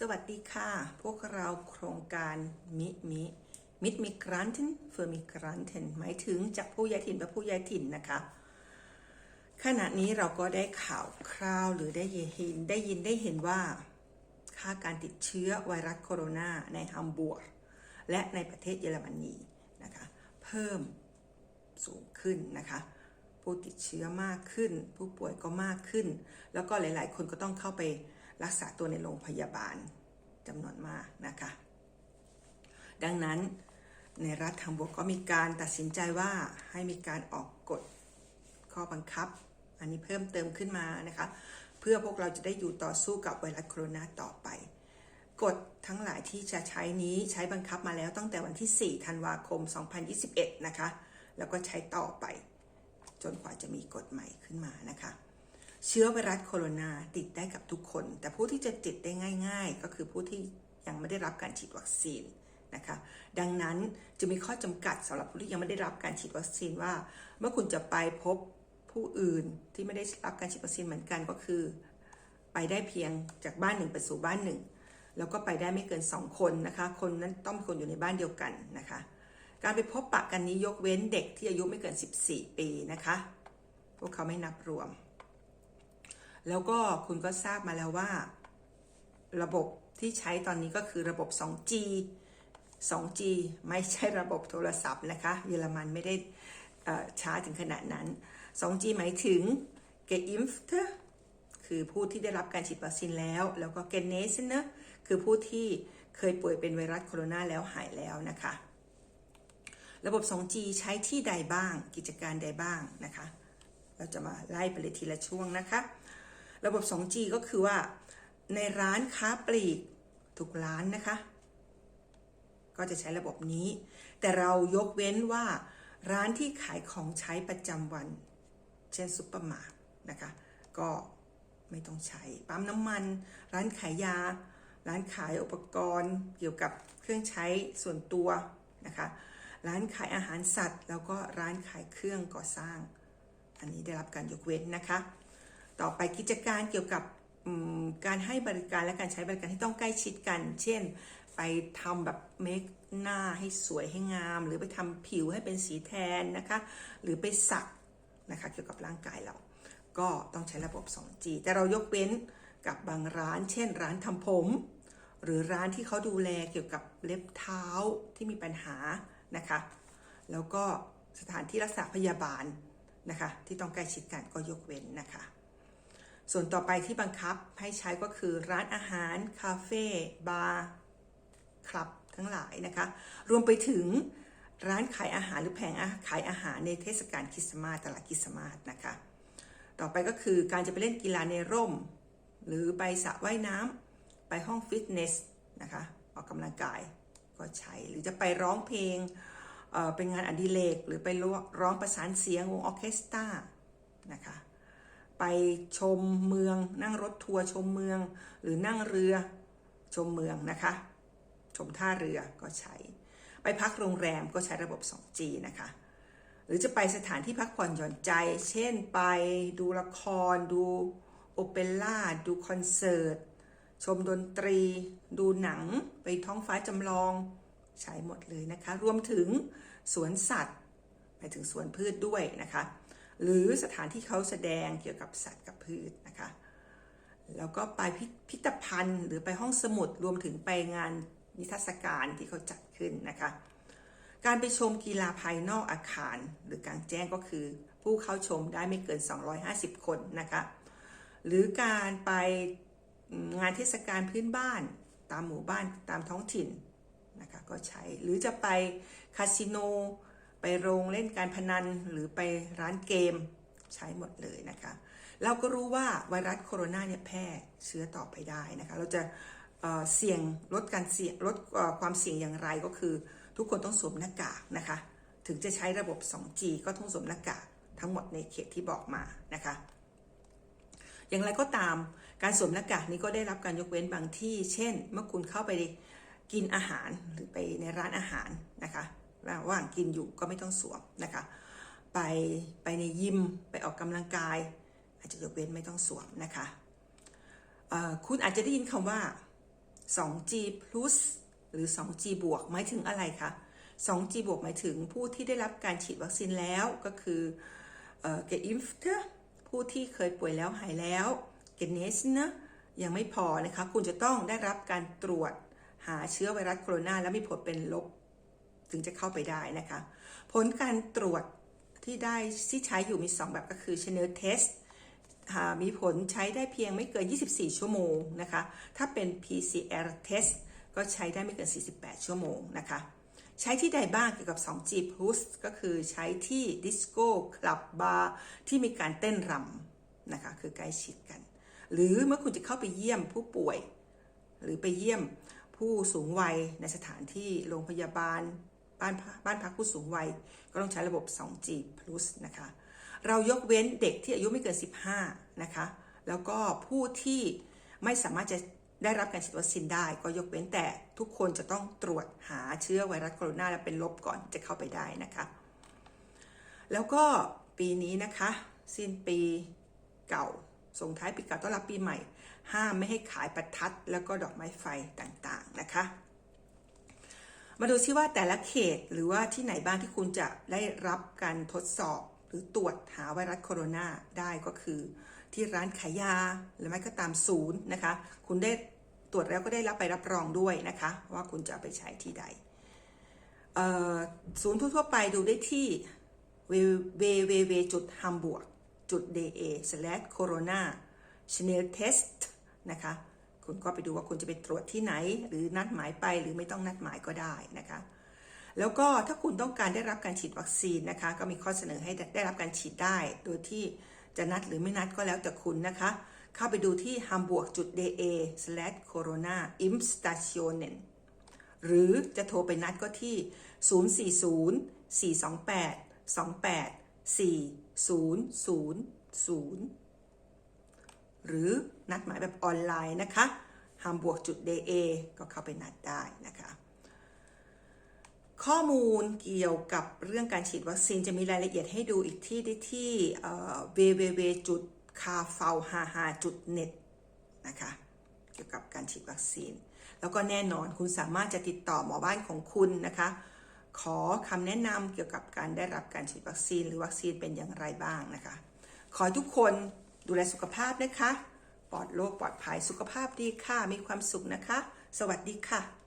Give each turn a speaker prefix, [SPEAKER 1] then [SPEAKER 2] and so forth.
[SPEAKER 1] สวัสดีค่ะ พวกเราโครงการมิมิมิดมิกรันเทนเฟอร์มิกรันเทนหมายถึงจากผู้ย้ายถิ่นไปผู้ย้ายถิ่นนะคะ ขณะนี้เราก็ได้ข่าวคราวหรือได้ยินได้ยินได้เห็นว่า ค่าการติดเชื้อไวรัสโคโรนาในฮัมบูร์กและในประเทศเยอรมนีนะคะ เพิ่มสูงขึ้นนะคะ ผู้ติดเชื้อมากขึ้น ผู้ป่วยก็มากขึ้น แล้วก็หลาย ๆ คนก็ต้องเข้าไป รักษาตัวในโรงพยาบาลจำนวนมากนะคะ ดังนั้นในรัฐฮัมบูร์กก็มีการตัดสินใจว่าให้มีการออกกฎข้อบังคับ อันนี้เพิ่มเติมขึ้นมานะคะ เพื่อพวกเราจะได้อยู่ต่อสู้กับไวรัสโคโรนาต่อไปกฎทั้งหลายที่จะใช้นี้ใช้บังคับมาแล้วตั้งแต่วันที่ 4 ธันวาคม 2021 นะคะ แล้วก็ใช้ต่อไป จนกว่าจะมีกฎใหม่ขึ้นมานะคะ เชื้อไวรัสโคโรนาติดได้กับทุกคน แต่ผู้ที่จะติดได้ง่าย ๆ ก็คือผู้ที่ยังไม่ได้รับการฉีดวัคซีนนะคะดังนั้นจะมีข้อจำกัดสำหรับผู้ที่ยังไม่ได้รับการฉีดวัคซีนว่า เมื่อคุณจะไปพบผู้อื่นที่ไม่ได้รับการฉีดวัคซีนเหมือนกันก็คือ ไปได้เพียงจากบ้านหนึ่งไปสู่บ้านหนึ่งแล้วก็ไปได้ไม่เกิน 2 คนนะคะ คนนั้นต้องเป็นคนอยู่ในบ้านเดียวกันนะคะ การไปพบปะกันนี้ยกเว้นเด็กที่อายุไม่เกิน 14 ปีนะคะ พวกเขาไม่นับรวม แล้วก็คุณก็ทราบมาแล้วว่า ระบบที่ใช้ตอนนี้ก็คือระบบ 2G 2G ไม่ใช่ระบบโทรศัพท์นะคะ เยอรมันไม่ได้ช้าถึงขนาดนั้น 2G หมายถึง geimpft คือผู้ที่ได้รับการฉีดวัคซีนแล้ว แล้วก็ genesen นะคือผู้ที่เคยป่วยเป็นไวรัสโคโรนาแล้วหายแล้วนะคะ ระบบ 2G ใช้ที่ใดบ้าง กิจการใดบ้างนะคะ เราจะมาไล่ไปเลยทีละช่วงนะคะ ระบบ 2G ก็คือว่าในร้านค้าปลีกทุกร้านนะคะ ก็จะใช้ระบบนี้ แต่เรายกเว้นว่า ร้านที่ขายของใช้ประจำวัน เช่นซุปเปอร์มาร์ทนะคะ ก็ไม่ต้องใช้ปั๊มน้ำมัน ร้านขายยา ร้านขายอุปกรณ์ เกี่ยวกับเครื่องใช้ส่วนตัวนะคะ ร้านขายอาหารสัตว์ แล้วก็ร้านขายเครื่องก่อสร้าง อันนี้ได้รับการยกเว้นนะคะ ต่อไปกิจการเกี่ยวกับการให้บริการและการใช้บริการที่ต้องใกล้ชิดกัน เช่น ไปทำแบบเมคหน้าให้สวยให้งาม หรือไปทำผิวให้เป็นสีแทนนะคะ หรือไปสักนะคะเกี่ยวกับร่างกายเรา ก็ต้องใช้ระบบ 2G แต่เรายกเว้นกับบางร้าน เช่น ร้านทำผม หรือร้านที่เขาดูแลเกี่ยวกับเล็บเท้าที่มีปัญหานะคะ แล้วก็สถานที่รักษาพยาบาลนะคะ ที่ต้องใกล้ชิดกันก็ยกเว้นนะคะ ส่วนต่อไปที่บังคับให้ใช้ก็คือร้านอาหาร คาเฟ่ บาร์ คลับ ทั้งหลายนะคะ รวมไปถึงร้านขายอาหารหรือแผงขายอาหารในเทศกาลคริสต์มาสตลาดคริสต์มาสนะคะ ต่อไปก็คือการจะไปเล่นกีฬาในร่ม หรือไปสระว่ายน้ำไปห้องฟิตเนสนะคะออกกำลังกายก็ใช้หรือจะไปร้องเพลงเเป็นงานอดิเรกหรือไปร้องประสานเสียงวงออเคสตรา ไปชมเมือง นั่งรถทัวร์ชมเมือง หรือนั่งเรือชมเมืองนะคะ ชมท่าเรือก็ใช้ ไปพักโรงแรมก็ใช้ระบบ 2G นะคะ หรือจะไปสถานที่พักผ่อนหย่อนใจ เช่นไปดูละคร ดูโอเปร่าดูคอนเสิร์ต ชมดนตรี ดูหนัง ไปท้องฟ้าจำลอง ใช้หมดเลยนะคะ รวมถึงสวนสัตว์ ไปถึงสวนพืชด้วยนะคะ หรือสถานที่เขาแสดงเกี่ยวกับสัตว์กับพืชนะคะ แล้วก็ไปพิพิธภัณฑ์ หรือไปห้องสมุดรวมถึงไปงานนิทรรศการที่เขาจัดขึ้นนะคะ การไปชมกีฬาภายนอกอาคาร หรือกลางแจ้งก็คือ ผู้เข้าชมได้ไม่เกิน 250 คนนะคะ หรือการไปงานเทศกาลพื้นบ้านตามหมู่บ้านตามท้องถิ่นนะคะก็ใช้หรือจะไปคาสิโน โรงเล่นการพนันหรือไปร้านเกมใช้หมดเลยนะคะ เราก็รู้ว่าไวรัสโคโรนาเนี่ยแพร่เชื้อต่อไปได้นะคะ เราจะเเสี่ยงลดการเสี่ยงลดความเสี่ยงอย่างไรก็คือ ทุกคนต้องสวมหน้ากากนะคะ ถึงจะใช้ระบบ 2G ก็ต้องสวมหน้ากากทั้งหมดในเขตที่บอกมานะคะ อย่างไรก็ตามการสวมหน้ากากนี้ก็ได้รับการยกเว้นบางที่ เช่น เมื่อคุณเข้าไปกินอาหารหรือไปในร้านอาหารนะคะ ระหว่างกินอยู่ก็ไม่ต้องสวมนะคะ ไปไปในยิมไปออกกำลังกาย อาจจะยกเว้นไม่ต้องสวมนะคะคุณอาจจะได้ยินคำว่า 2G plus หรือ 2G บวกหมายถึงอะไรคะ 2G บวกหมายถึงผู้ที่ได้รับการฉีดวัคซีนแล้วก็คือเอ่อ geimpfte ผู้ที่เคยป่วยแล้วหายแล้ว genesen ยังไม่พอนะคะ คุณจะต้องได้รับการตรวจหาเชื้อไวรัสโคโรนาและมีผลเป็นลบ ถึงจะเข้าไปได้นะคะ ผลการตรวจที่ได้ที่ใช้อยู่มี 2 แบบก็คือ Channel Test มีผลใช้ได้เพียงไม่เกิน 24 ชั่วโมงนะคะ ถ้าเป็น PCR test ก็ใช้ได้ไม่เกิน 48 ชั่วโมงนะคะ ใช้ที่ใดบ้างเกี่ยวกับ 2G Plus ก็คือใช้ที่ดิสโก้คลับบาร์ที่มีการเต้นรำนะคะ คือใกล้ชิดกัน หรือเมื่อคุณจะเข้าไปเยี่ยมผู้ป่วย หรือไปเยี่ยมผู้สูงวัยในสถานที่โรงพยาบาล บ้านพักบ้านพักผู้สูงวัย ก็ต้องใช้ระบบ 2G Plus นะคะ เรายกเว้นเด็กที่อายุไม่เกิน 15 นะคะ แล้วก็ผู้ที่ไม่สามารถจะได้รับการฉีดวัคซีนได้ ก็ยกเว้นแต่ทุกคนจะต้องตรวจหาเชื้อไวรัสโคโรนาและเป็นลบก่อนจะเข้าไปได้นะคะ แล้วก็ปีนี้นะคะ สิ้นปีเก่าส่งท้ายปีเก่าต้อนรับปีใหม่ ห้ามไม่ให้ขายประทัดแล้วก็ดอกไม้ไฟต่างๆนะคะ มาดูซิว่าแต่ละเขตหรือว่าที่ไหนบ้างที่คุณจะได้รับการทดสอบหรือตรวจหาไวรัสโคโรนาได้ก็คือ ที่ร้านขายยาหรือไม่ก็ตามศูนย์นะคะ คุณได้ตรวจแล้วก็ได้รับใบรับรองด้วยนะคะ ว่าคุณจะไปใช้ที่ใดศูนย์ทั่วไปดูได้ที่ www.hamburg.de/corona schnelltest นะคะ คุณก็ไปดูว่าคุณจะไปตรวจที่ไหน หรือนัดหมายไปหรือไม่ต้องนัดหมายก็ได้นะคะ แล้วก็ถ้าคุณต้องการได้รับการฉีดวัคซีนนะคะ ก็มีข้อเสนอให้ได้รับการฉีดได้ โดยที่จะนัดหรือไม่นัดก็แล้วแต่คุณนะคะ เข้าไปดูที่ hamburg.de/corona impstationen หรือจะโทรไปนัดก็ที่ 040428284000 หรือนัดหมายแบบออนไลน์นะคะ hamburg.de ก็เข้าไปนัดได้นะคะ ข้อมูลเกี่ยวกับเรื่องการฉีดวัคซีนจะมีรายละเอียดให้ดูอีกที่ได้ที่ www.kafau55.net นะคะเกี่ยวกับการฉีดวัคซีน แล้วก็แน่นอนคุณสามารถจะติดต่อหมอบ้านของคุณนะคะ ขอคำแนะนำเกี่ยวกับการได้รับการฉีดวัคซีน หรือวัคซีนเป็นอย่างไรบ้างนะคะ ขอทุกคน ดูแลสุขภาพนะคะ ปลอดโรคปลอดภัยสุขภาพดีค่ะ มีความสุขนะคะ สวัสดีค่ะ